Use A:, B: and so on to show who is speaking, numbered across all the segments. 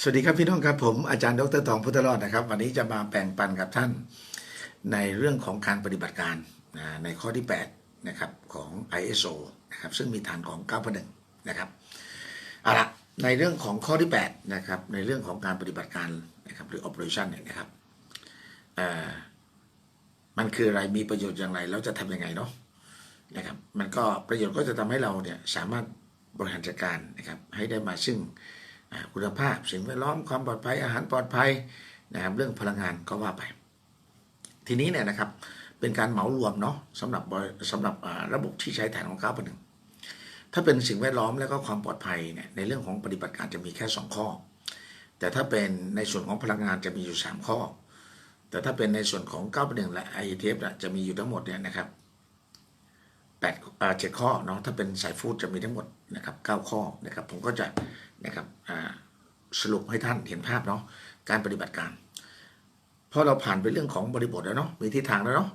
A: สวัสดีครับพี่น้องครับผมอาจารย์ดรทองพุทธรอดนะครับ วันนี้จะมาแบ่งปันกับท่านในเรื่องของการปฏิบัติการในข้อที่8นะครับของ ISO นะครับซึ่งมีฐานของ9.1นะครับเอาละในเรื่องของข้อที่8นะครับในเรื่องของการปฏิบัติการนะครับหรือ operation เนี่ยนะครับมันคืออะไรมีประโยชน์อย่างไรแล้วจะทำยังไงเนาะนะครับมันก็ประโยชน์ก็จะทำให้เราเนี่ยสามารถบริหารจัดการนะครับให้ได้มาซึ่ง คุณภาพสิ่งแวดล้อมความปลอดภัยอาหารปลอดภัยนะครับเรื่องพลังงานก็ว่าไป ทีนี้เนี่ยนะครับเป็นการเหมารวมเนาะสำหรับสำหรับระบบที่ใช้ฐานของก้าวหนึ่งถ้าเป็นสิ่งแวดล้อมและก็ความปลอดภัยเนี่ยในเรื่องของปฏิบัติการจะมีแค่ 2 ข้อ แต่ถ้าเป็นในส่วนของพลังงานจะมีอยู่ 3 ข้อ แต่ถ้าเป็นในส่วนของก้าวหนึ่งและ IETF เนี่ยจะมีอยู่ทั้งหมดเนี่ยนะครับ แปดอ่าเจ็ดข้อเนาะถ้าเป็นสายฟู้ดจะมีทั้งหมดนะครับเก้าข้อนะครับ ผมก็จะนะครับอ่าสรุปให้ท่านเห็นภาพเนาะการปฏิบัติการเพราะเราผ่านไปเรื่องของบริบทแล้วเนาะมีทิศทางแล้วเนาะ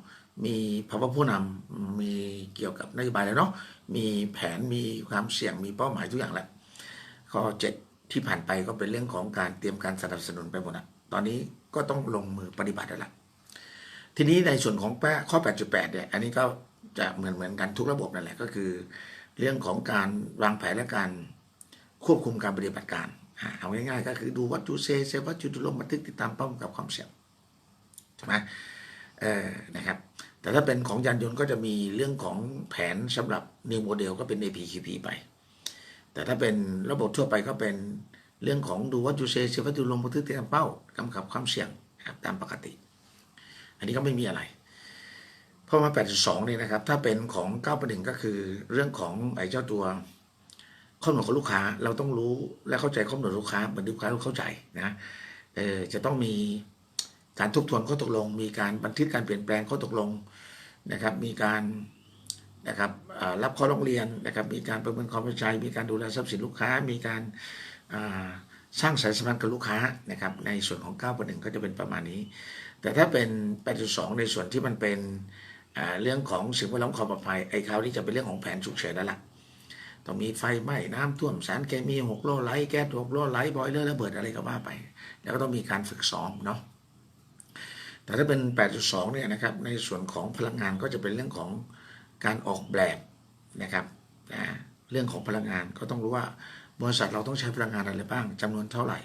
A: มีภาวะผู้นำมีเกี่ยวกับนโยบายแล้วเนาะมีแผนมีความเสี่ยงมีเป้าหมายทุกอย่างแล้วข้อเจ็ดที่ผ่านไปก็เป็นเรื่องของการเตรียมการสนับสนุนไปหมดอะตอนนี้ก็ต้องลงมือปฏิบัติแล้วล่ะทีนี้ในส่วนของแปะข้อ 8.8 เนี่ย อันนี้ก็ จะเหมือนเหมือนกันทุกระบบนั่นแหละก็คือ เรื่องของการวางแผนและการควบคุมการปฏิบัติการเอาง่ายๆก็คือดูวัตถุเซเซวัตถุลงบันทึกติดตามเป้ากับความเสี่ยงใช่ไหมเออนะครับ แต่ถ้าเป็นของยานยนต์ก็จะมีเรื่องของแผนสำหรับ new model ก็เป็น APQP ไป แต่ถ้าเป็นระบบทั่วไปก็เป็นเรื่องของดูวัตถุเซเซวัตถุลงบันทึกติดตามเป้ากำกับความเสี่ยงครับตามปกติ อันนี้ก็ไม่มีอะไร พอมา8.2นี่นะครับ ถ้าเป็นของ9ประเด็นก็คือเรื่องของไอ้เจ้าตัวข้อมูลของลูกค้าเราต้องรู้และเข้าใจข้อมูลลูกค้าเหมือนลูกค้าเข้าใจนะเออจะต้องมีการทบทวนข้อตกลง มีการบันทึกการเปลี่ยนแปลงข้อตกลงนะครับ มีการนะครับรับข้อร้องเรียนนะครับ มีการประเมินความพอใจ มีการดูแลทรัพย์สินลูกค้า มีการสร้างสายสัมพันธ์กับลูกค้านะครับ ในส่วนของ9ประเด็นก็จะเป็นประมาณนี้ แต่ถ้าเป็น8.2ในส่วนที่มันเป็น เรื่องของสิ่งแวดล้อมความปลอดภัยไอ้คราวนี้จะเป็นเรื่องของแผนฉุกเฉินแล้วล่ะต้องมีไฟไหม้น้ำท่วมสารเคมีหกโลไหลแก๊สหกโลไหลบอยเลอร์ระเบิดอะไรก็ว่าไป แล้วก็ต้องมีการฝึกซ้อมเนาะแต่ถ้าเป็น 8.2 เนี่ยนะครับในส่วนของพลังงานก็จะเป็นเรื่องของการออกแบบนะครับนะเรื่องของพลังงานก็ต้องรู้ว่าบริษัทเราต้องใช้พลังงานอะไรบ้างจำนวนเท่าไหร่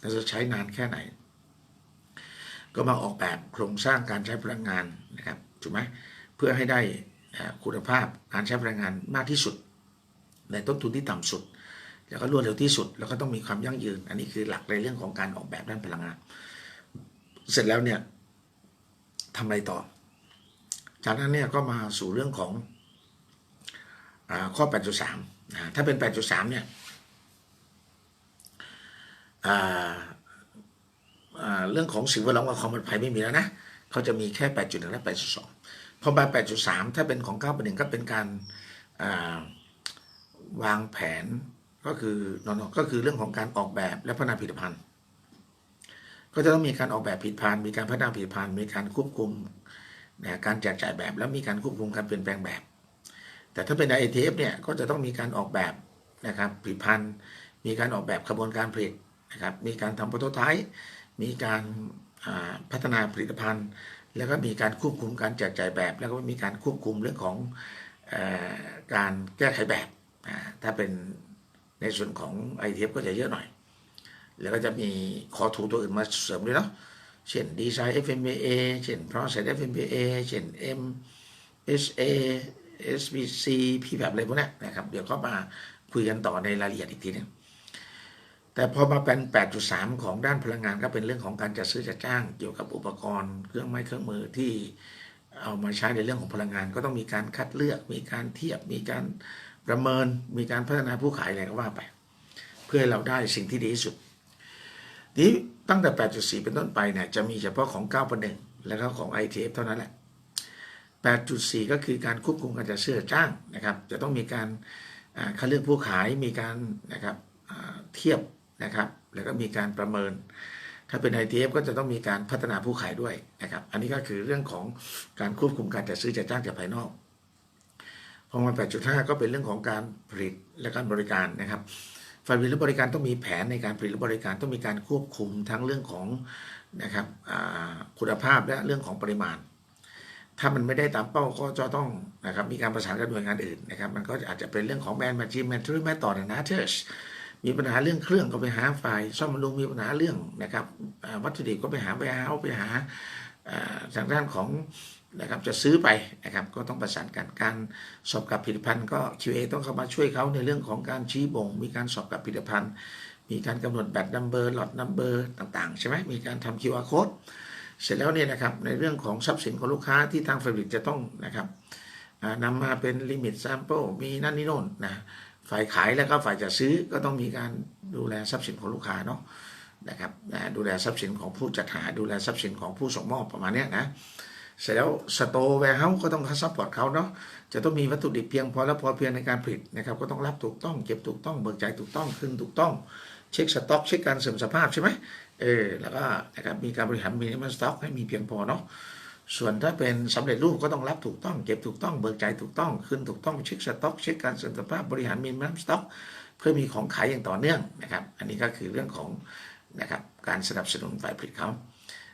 A: เราจะใช้นานแค่ไหน ก็มาออกแบบโครงสร้างการใช้พลังงาน ถูกไหมเพื่อให้ได้คุณภาพการใช้พลังงานมากที่สุด ในต้นทุนที่ต่ำสุด แล้วก็รวดเร็วที่สุด แล้วก็ต้องมีความยั่งยืน อันนี้คือหลักในเรื่องของการออกแบบด้านพลังงาน เสร็จแล้วเนี่ยทำอะไรต่อ จากนั้นเนี่ยก็มาสู่เรื่องของอข้อ 8.3 ถ้าเป็น 8.3 เนี่ยเรื่องของสิ่งแวดล้อมกับความปลอดภัยไม่มีแล้วนะ เขาจะมีแค่ 8.1 และ 8.2 พอมา 8.3 ถ้าเป็นของ9ประเด็นก็เป็นการาวางแผนก็คือนอนก็คือเรื่องของการออกแบบและพัฒนาผลิตภัณฑ์ ก็จะต้องมีการออกแบบผลิตภัณฑ์ มีการพัฒนาผลิตภัณฑ์ มีการควบคุมการแจกจ่ายแบบ แล้วมีการควบคุมการเปลี่ยนแปลงแบบ แต่ถ้าเป็น IATF เนี่ยก็จะต้องมีการออกแบบนะครับผลิตภัณฑ์ มีการออกแบบกระบวนการผลิตนะครับ มีการทำโปรโตไทป์ มีการ พัฒนาผลิตภัณฑ์ แล้วก็มีการควบคุมการแจกจ่ายแบบ แล้วก็มีการควบคุมเรื่องของอการแก้ไขแบบถ้าเป็นในส่วนของ ITF ก็จะเยอะหน่อย แล้วก็จะมีคอทูตัวอื่นมาเสริมด้วยเนาะเช่น Design FMEA เช่น Process FMEA เช่น MSA SBC พี่แบบอะไรพวกนี้นะครับ เดี๋ยวก็มาคุยกันต่อในรายละเอียดอีกทีนึง แต่พอมาเป็น 8.3 ของด้านพลังงานก็เป็นเรื่องของการจัดซื้อจัดจ้าง เกี่ยวกับอุปกรณ์เครื่องไม้เครื่องมือที่เอามาใช้ในเรื่องของพลังงาน ก็ต้องมีการคัดเลือก มีการเทียบ มีการประเมิน มีการพัฒนาผู้ขายอะไรก็ว่าไป เพื่อให้เราได้สิ่งที่ดีที่สุด นี้ตั้งแต่ 8.4 เป็นต้นไปเนี่ยจะมีเฉพาะของ 9ประเด็นแล้วก็ของ ITF เท่านั้นแหละ 8.4 ก็คือการควบคุมการจัดซื้อจัดจ้างนะครับ จะต้องมีการคัดเลือกผู้ขาย มีการนะครับเทียบ นะครับ แล้วก็มีการประเมิน ถ้าเป็น ITF ก็จะต้องมีการพัฒนาผู้ขายด้วยนะครับ อันนี้ก็คือเรื่องของการควบคุมการจัดซื้อจัดจ้างจากภายนอกพอมา8.5 ก็เป็นเรื่องของการผลิตและการบริการนะครับฝ่ายผลิตและบริการต้องมีแผนในการผลิตและบริการต้องมีการควบคุมทั้งเรื่องของนะครับคุณภาพและเรื่องของปริมาณ ถ้ามันไม่ได้ตามเป้าก็จะต้องนะครับมีการประสานกับหน่วยงานอื่นนะครับ มันก็อาจจะเป็นเรื่องของแมนมาจีแมนทรีแมต่อนะเทส มีปัญหาเรื่องเครื่องก็ไปหาฝ่ายซ่อมบำรุงมีปัญหาเรื่องนะครับวัตถุดิบก็ไปหาไปหาไปหาทางด้านของนะครับจะซื้อไปนะครับก็ต้องประสานกันการสอบกับผลิตภัณฑ์ก็ QA ต้องเข้ามาช่วยเขาในเรื่องของการชี้บ่ง มีการสอบกับผลิตภัณฑ์ มีการกำหนดแบตนัมเบอร์หลอดนัมเบอร์ต่างๆ ใช่ไหมมีการทำ QR code เสร็จแล้วเนี่ยนะครับในเรื่องของทรัพย์สินของลูกค้าที่ทาง Fabric จะต้องนะครับนำมาเป็นลิมิต sample มีนั่นนี่โน่นนะ ฝ่ายขายแล้วก็ฝ่ายจะซื้อก็ต้องมีการดูแลทรัพย์สินของลูกค้าเนาะนะครับนะดูแลทรัพย์สินของผู้จัดหา ดูแลทรัพย์สินของผู้ส่งมอบประมาณนี้นะเสร็จแล้วสโตร์แวร์เฮาส์ก็ต้องซัพพอร์ตเขาเนาะจะต้องมีวัตถุดิบเพียงพอและพอเพียงในการผลิตนะครับก็ต้องรับถูกต้องเก็บถูกต้องเบิกจ่ายถูกต้องคืนถูกต้อง เช็คสต็อกเช็คการเสื่อมสภาพใช่ไหมเออแล้วก็นะครับมีการบริหารมีมันสต็อกให้มีเพียงพอเนาะ ส่วนถ้าเป็นสำเร็จรูปก็ต้องรับถูกต้อง เก็บถูกต้อง เบิกจ่ายถูกต้องคืนถูกต้องเช็คสต็อก เช็คการสื่อมสภาพบริหารมีมันสต็อก เพื่อมีของขายอย่างต่อเนื่องนะครับ อันนี้ก็คือเรื่องของนะครับการสนับสนุนฝ่ายผลิตเขา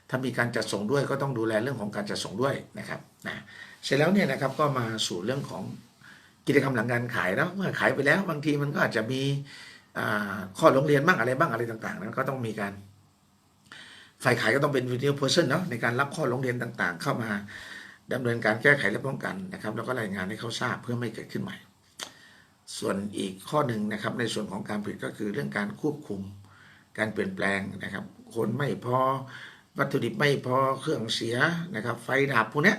A: ถ้ามีการจัดส่งด้วยก็ต้องดูแลเรื่องของการจัดส่งด้วยนะครับนะเสร็จแล้วเนี่ยนะครับก็มาสู่เรื่องของกิจกรรมหลังการขายเนาะเมื่อขายไปแล้ว บางทีมันก็อาจจะมีอ่าข้อโรงเรียนบ้างอะไรบ้างอะไรต่างๆนั้นก็ต้องมีการ ฝ่ายขายก็ต้องเป็นวิดีโอเพอร์เซนเนาะในการรับข้อโรงเรียนต่างๆ เข้ามาดำเนินการแก้ไขและป้องกันนะครับ แล้วก็รายงานให้เขาทราบเพื่อไม่เกิดขึ้นใหม่ ส่วนอีกข้อหนึ่งนะครับ ในส่วนของการผลิตก็คือเรื่องการควบคุม การเปลี่ยนแปลงนะครับ คนไม่พอวัตถุดิบไม่พอเครื่องเสียนะครับ ไฟดับพวกนี้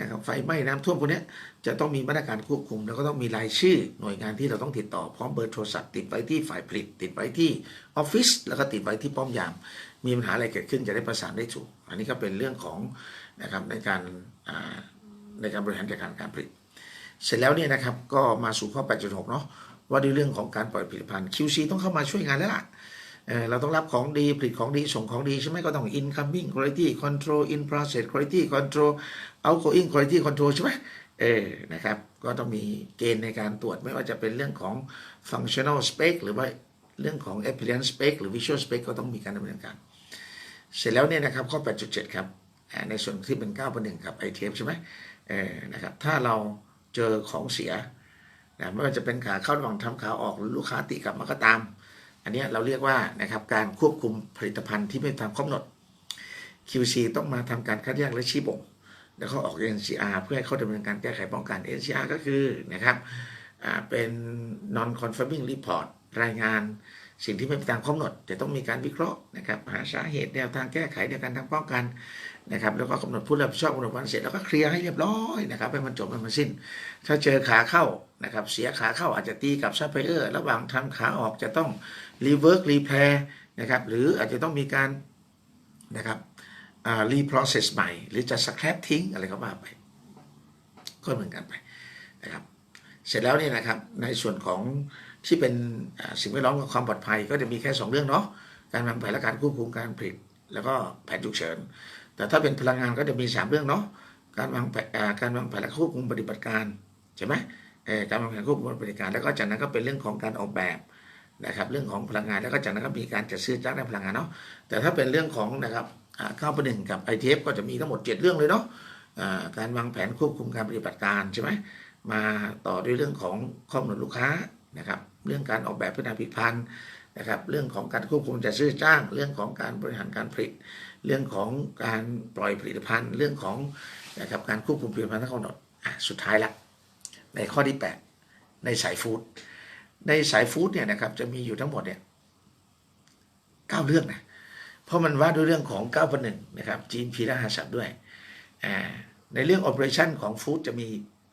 A: นะครับไฟไหม้น้ำท่วมพวกนี้จะต้องมีมาตรการควบคุม แล้วก็ต้องมีรายชื่อ หน่วยงานที่เราต้องติดต่อพร้อมเบอร์โทรศัพท์ติดไว้ที่ฝ่ายผลิต ติดไว้ที่ออฟฟิศแล้วก็ติดไว้ที่ป้อมยาม มีปัญหาอะไรเกิดขึ้นจะได้ประสานได้ถูก อันนี้ก็เป็นเรื่องของนะครับในการในการบริหารจัดการการผลิต เสร็จแล้วเนี่ยนะครับก็มาสู่ข้อ 8.6 เนาะว่าด้วยเรื่องของการปล่อยผลิตภัณฑ์ QC ต้องเข้ามาช่วยงานแล้วล่ะเเราต้องรับของดีผลิตของดีส่งของดีใช่ไหมก็ต้อง incoming quality control in process quality control outgoing quality control ใช่ไหมเออนะครับก็ต้องมีเกณฑ์ในการตรวจไม่ว่าจะเป็นเรื่องของ functional spec หรือว่าเรื่องของ appearance spec หรือ visual spec ก็ต้องมีการดำเนินการ เสร็จแล้วเนี่ยนะครับข้อ 8.7 ครับในส่วนที่เป็น9ประหนึ่งครับ ITF ใช่ไหมเออนะครับถ้าเราเจอของเสียนะไม่ว่าจะเป็นขาเข้าระหว่างทำขาออกหรือลูกค้าติกลับมาก็ตาม อันนี้เราเรียกว่านะครับการควบคุมผลิตภัณฑ์ที่ไม่ตามกำหนด QC ต้องมาทำการคัดแยกและชี้บ่งแล้วก็ออก NCR เพื่อให้เขาดำเนินการแก้ไขป้องกัน NCR ก็คือนะครับอ่าเป็น non conforming report รายงาน สิ่งที่ไม่ตามกำหนดจะต้องมีการวิเคราะห์นะครับหาสาเหตุแนวทางแก้ไขในการทำป้องกันนะครับแล้วก็กำหนดผู้รับผิดชอบกำหนดวันเสร็จแล้วก็เคลียร์ให้เรียบร้อยนะครับให้มันจบให้มันสิ้น ถ้าเจอขาเข้านะครับเสียขาเข้าอาจจะตีกับซัพพลายเออร์ระหว่างทำขาออกจะต้องรีเวิร์กรีแพร์นะครับหรืออาจจะต้องมีการนะครับอ่ารีโปรเซสใหม่ หรือจะสแครปทิ้งอะไรก็ว่าไป ก็เหมือนกันไปนะครับเสร็จแล้วเนี่ยนะครับในส่วนของ ที่เป็นสิ่งแวดล้อมกับความปลอดภัยก็จะมีแค่ 2 เรื่องเนาะการวางแผนและการควบคุมการผลิต แล้วก็แผนฉุกเฉิน แต่ถ้าเป็นพลังงานก็จะมี 3 เรื่องเนาะการวางแผนการวางแผนและควบคุมปฏิบัติการใช่ไหมการวางแผนควบคุมปฏิบัติการ แล้วก็จากนั้นก็เป็นเรื่องของการออกแบบนะครับเรื่องของพลังงานแล้วก็จากนั้นก็มีการจัดซื้อจ้างด้านพลังงานเนาะแต่ถ้าเป็นเรื่องของนะครับอ่าข้าวประหนึ่งกับ ITF ก็จะมีทั้งหมด 7 เรื่องเลยเนาะการวางแผนควบคุมการปฏิบัติการใช่ไหมมาต่อด้วยเรื่องของข้อกำหนดลูกค้านะครับ เรื่องการออกแบบพัฒนาผลิตภัณฑ์นะครับ เรื่องของการควบคุมจัดซื้อจ้าง เรื่องของการบริหารการผลิต เรื่องของการปล่อยผลิตภัณฑ์ เรื่องของนะครับการควบคุมผลิตภัณฑ์ทั้งกำหนดสุดท้ายละ ในข้อที่ 8 ในสายฟู้ดในสายฟู้ดเนี่ยนะครับจะมีอยู่ทั้งหมดเนี่ยเก้าเรื่องนะเพราะมันว่าด้วยเรื่องของ9ก้าพันหนึ่งนะครับจีนพีและอาสับด้วยในเรื่อง operation ของฟู้ดจะมี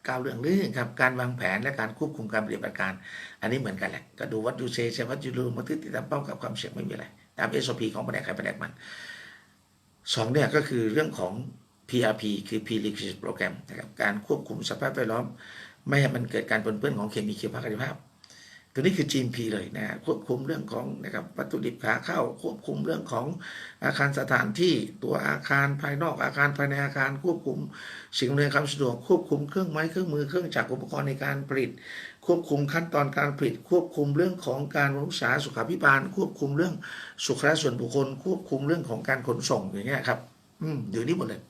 A: ก้าวเรื่องเรื่องครับการวางแผนและการควบคุมการปฏิบัติการ อันนี้เหมือนกันแหละก็ดูวัดดูเซใช่วัดยูรูมาติดติดตามเป้ากับความเสี่ยงไม่มีอะไรตาม SOP ของแผนกขารแผนกมันสองเนี่ยก็คือเรื่องของ PRP คือ p r e q u i s i t e Program นะครับการควบคุมสภาพแวดล้อม ไม่ให้มันเกิดการปนเปื้อนของเคมีเชีวภาพภาพ ตัวนี้คือ GMP เลยนะควบคุมเรื่องของนะครับวัตถุดิบขาเข้า ควบคุมเรื่องของอาคารสถานที่ตัวอาคารภายนอกอาคารภายในอาคาร ควบคุมสิ่งอำนวยความสะดวกควบคุมเครื่องไม้เครื่องมือเครื่องจักรอุปกรณ์ในการผลิต ควบคุมขั้นตอนการผลิต ควบคุมเรื่องของการรักษาสุขาภิบาล ควบคุมเรื่องสุขลักษณะส่วนบุคคล ควบคุมเรื่องของการขนส่งอย่างเงี้ยครับ อืมอยู่นี่หมดเลย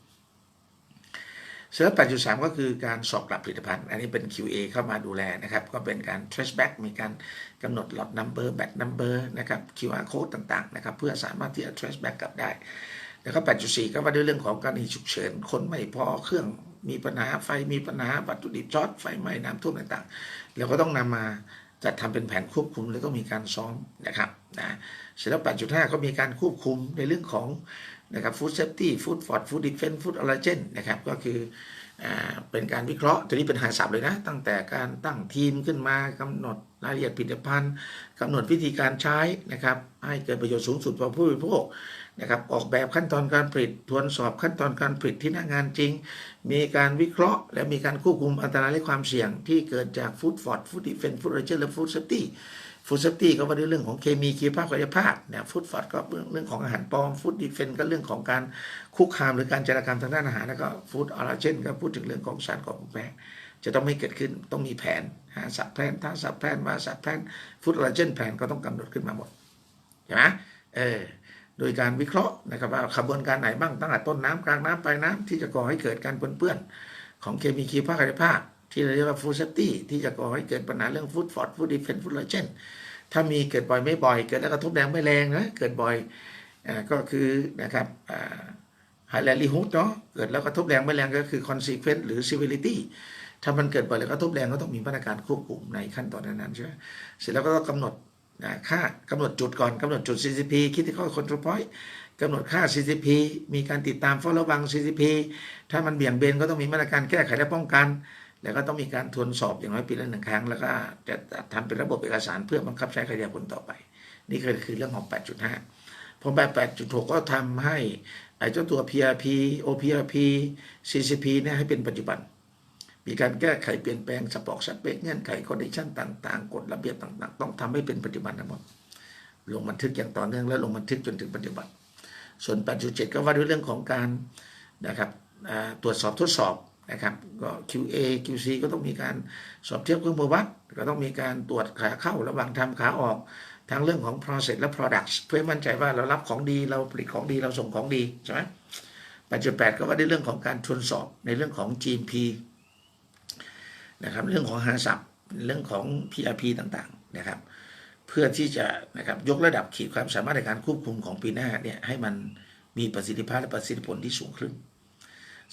A: เสร็จแล้ว8.3ก็คือการสอบกลับผลิตภัณฑ์ อันนี้เป็น QA เข้ามาดูแลนะครับ ก็เป็นการ trace back มีการกำหนด lot number batch number นะครับ QR code ต่างๆนะครับ เพื่อสามารถที่จะ trace back กลับได้ แล้วก็8.4ก็ว่าด้วยเรื่องของกรณีฉุกเฉิน คนไม่พอเครื่องมีปัญหาไฟมีปัญหาวัตถุดิบช็อตไฟไหม้น้ำท่วมต่างๆแล้วก็ต้องนำมาจัดทำเป็นแผนควบคุมแล้วก็มีการซ้อมนะครับนะเสร็จแล้ว8.5 ก็มีการควบคุมในเรื่องของ นะครับ food safety food fort food defense food allergen นะครับก็คือเป็นการวิเคราะห์ตัวนี้เป็นหาสับเลยนะ ตั้งแต่การตั้งทีมขึ้นมากำหนดรายละเอียดผลิตภัณฑ์กำหนดวิธีการใช้นะครับให้เกิดประโยชน์สูงสุดต่อผู้บริโภคนะครับออกแบบขั้นตอนการผลิตทวนสอบขั้นตอนการผลิตที่หน้างานจริง มีการวิเคราะห์ และมีการควบคุมอันตรายและความเสี่ยง ที่เกิดจากฟู้ดฟอร์ดฟู้ดดิเฟนฟู้ดเรเจอร์และฟู้ดเซฟตี้ ฟู้ดเซฟตี้ก็ว่าด้วยเรื่องของเคมีคีภาพกายภาพเนี่ยฟู้ดฟอร์ดก็เรื่องเรื่องของอาหารปลอมฟู้ดดิเฟนก็เรื่องของการคุกคามหรือการจารกรรมทางด้านอาหารแล้วก็ฟู้ดออร์เจนก็พูดถึงเรื่องของสารก่อมแปรจะต้องไม่เกิดขึ้นต้องมีแผนหาสับแพลนถ้าสับแพลนมาสับแพลนฟู้ดออร์เจนแผนก็ต้องกำหนดขึ้นมาหมดใช่ไหมเออโดยการวิเคราะห์นะครับว่าขบวนการไหนบ้างตั้งแต่ต้นน้ำกลางน้ำปลายน้ำที่จะก่อให้เกิดการปนเปื้อนของเคมีคีภาคกายภาพ ที่เราเรียกว่าฟู้ดเซฟตี้ที่จะก่อให้เกิดปัญหาเรื่องฟู้ดฟอร์ดฟู้ดดิเฟนฟู้ดเลเจนถ้ามีเกิดบ่อยไม่บ่อย เกิดแล้วกระทบแรงไม่แรงนะเกิดบ่อยอก็คือนะครับไฮแลนด์ลีฮุดเนาะเกิดแล้วกระทบแรงไม่แรงก็คือคอนซีเควนต์หรือ severity ถ้ามันเกิดบ่อยแล้วกระทบแรงก็ต้องมีมาตรการควบคุมในขั้นตอนนั้นๆใช่ไหมเสร็จแล้วก็ต้องกำหนดนะค่ากำหนดจุดก่อนกำหนดจุด CCP Critical Control Point กำหนดค่า CCP มีการติดตามเฝ้าระวัง CCP ถ้ามันเบี่ยงเบนก็ต้องมีมาตรการแก้ไขและป้องกัน แล้วก็ต้องมีการทวนสอบอย่างน้อยปีละหนึ่งครั้ง แล้วก็จะทำเป็นระบบเอกสารเพื่อบังคับใช้ขยายผลต่อไป นี่คือคือเรื่องของ 8.5 พอแบบ8.6 ก็ทำให้ไอ้เจ้าตัว PRP OPRP CCP เนี่ยให้เป็นปัจจุบัน มีการแก้ไขเปลี่ยนแปลงสปอกสเปกเงื่อนไขคอนดิชันต่างๆ กฎระเบียบต่างๆ ต้องทำให้เป็นปัจจุบันทั้งหมดลงบันทึกอย่างต่อเนื่องและลงบันทึกจนถึงปัจจุบัน ส่วน 8.7 ก็ว่าด้วยเรื่องของการนะครับตรวจสอบทดสอบ นะครับก็ QA QC ก็ต้องมีการสอบเทียบเครื่องมือวัดก็ต้องมีการตรวจขาเข้าระหว่างทำขาออกทั้งเรื่องของ process และ products เพื่อมั่นใจว่าเรารับของดีเราผลิตของดีเราส่งของดีใช่ไหม8.8 ก็ว่าด้วยเรื่องของการทวนสอบในเรื่องของ GMP นะครับเรื่องของหาสับเรื่องของ PRP ต่างๆนะครับ เพื่อที่จะนะครับยกระดับขีดความสามารถในการควบคุมของปีหน้าเนี่ยให้มันมีประสิทธิภาพและประสิทธิผลที่สูงขึ้น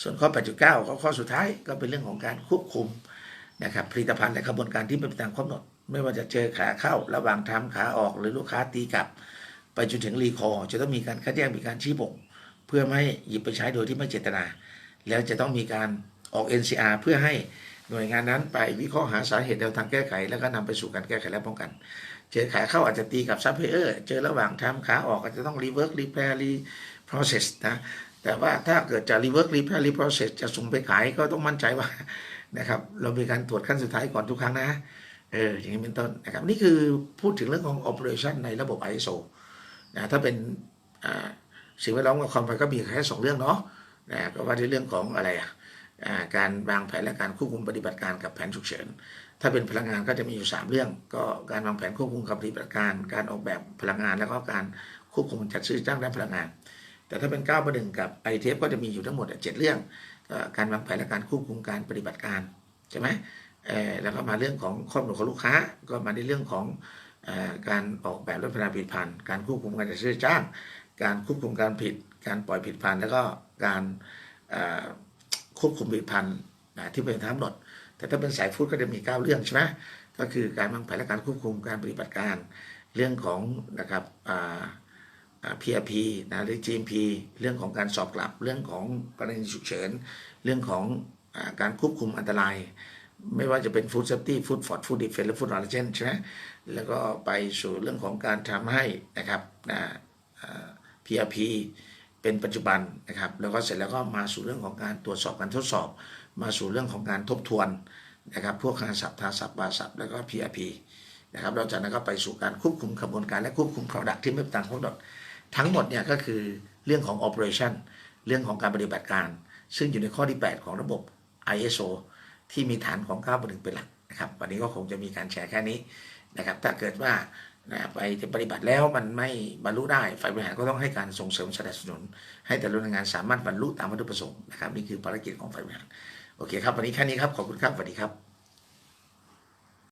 A: ส่วนข้อ 8.9 ก็ข้อสุดท้ายก็เป็นเรื่องของการควบคุมนะครับผลิตภัณฑ์และกระบวนการที่เป็นตามกำหนด ไม่ว่าจะเจอขาเข้า ระหว่างทำขาออกหรือลูกค้าตีกลับ ไปจนถึงรีคอร์จะต้องมีการคัดแยกมีการชี้บ่งเพื่อไม่ให้หยิบไปใช้โดยที่ไม่เจตนา แล้วจะต้องมีการออก NCR เพื่อให้หน่วยงานนั้นไปวิเคราะห์หาสาเหตุแนวทางแก้ไข แล้วก็นำไปสู่การแก้ไขและป้องกัน เจอขาเข้าอาจจะตีกับซัพพลายเออร์เจอระหว่างทำขาออกอาจจะต้องรีเวิร์กรีแพร์รี process นะ แต่ว่าถ้าเกิดจะรีเวิร์กรีแพร์รี process จะส่งไปขายก็ต้องมั่นใจว่านะครับ เรามีการตรวจขั้นสุดท้ายก่อนทุกครั้งนะเอออย่างนี้เป็นต้นนะครับนี่คือพูดถึงเรื่องของ operation ในระบบ ISO นะถ้าเป็นสิ่งแวดล้อมกับความปลอดภัยก็มีแค่สองเรื่องเนาะนะก็ว่าในเรื่องของอะไรอะการวางแผนและการควบคุมปฏิบัติการกับแผนฉุกเฉิน ถ้าเป็นพลังงานก็จะมีอยู่ 3 เรื่อง ก็การวางแผนควบคุมกับปฏิบัติการ การออกแบบพลังงาน แล้วก็การควบคุมจัดซื้อจ้างด้านพลังงาน แต่ถ้าเป็น9ประหนึ่งกับไอเทฟก็จะมีอยู่ทั้งหมดเจ็ดเรื่องก็การวางแผนและการควบคุมการปฏิบัติการใช่ไหมแล้วก็มาเรื่องของข้อมูลของลูกค้า ก็มาในเรื่องของอการออกแบบรถพนาผลิตภัณฑ์การควบคุมการจัดซื้อจ้าง การควบคุมการผลิตการปล่อยผลิตภัณฑ์แล้วก็การควบคุมผลิตภัณฑ์ที่เป็นทั้งหมด แต่ถ้าเป็นสายฟู้ดก็จะมี 9 เรื่องใช่ไหมก็คือการวางแผนและการควบคุมการปฏิบัติการ เรื่องของนะครับ PRP นะหรือ GMP เรื่องของการสอบกลับ เรื่องของกรณีฉุกเฉิน เรื่องของอการควบคุมอันตราย ไม่ว่าจะเป็น Food Safety Food Fort Food Defense หรือ Food Allergen ใช่ไหมแล้วก็ไปสู่เรื่องของการทำให้นะครับนะอ่า PRP เป็นปัจจุบันนะครับ แล้วก็เสร็จแล้วก็มาสู่เรื่องของการตรวจสอบการทดสอบ มาสู่เรื่องของการทบทวนนะครับพวกคาศัพท์ทาศัพท์บาศัพท์แล้วก็ PRP นะครับเราจากนั้นก็ไปสู่การควบคุมกระบวนการและควบคุม Product ที่ไม่เป็นตามกำหนด ทั้งหมดเนี่ยก็คือเรื่องของ Operation เรื่องของการปฏิบัติการ ซึ่งอยู่ในข้อที่ 8 ของระบบ ISO ที่มีฐานของ9 1เป็นหลักนะครับนะครับ วันนี้ก็คงจะมีการแชร์แค่นี้นะครับ ถ้าเกิดว่านะไปปฏิบัติแล้วมันไม่บรรลุได้ ฝ่ายบริหารก็ต้องให้การส่งเสริมสนับสนุน ให้แต่ละหน่วยงานสามารถบรรลุตามวัตถุประสงค์นะครับนี่คือภารกิจของฝ่ายบริหารโอเคครับ วันนี้แค่นี้ครับ ขอบคุณครับสวัสดีครับ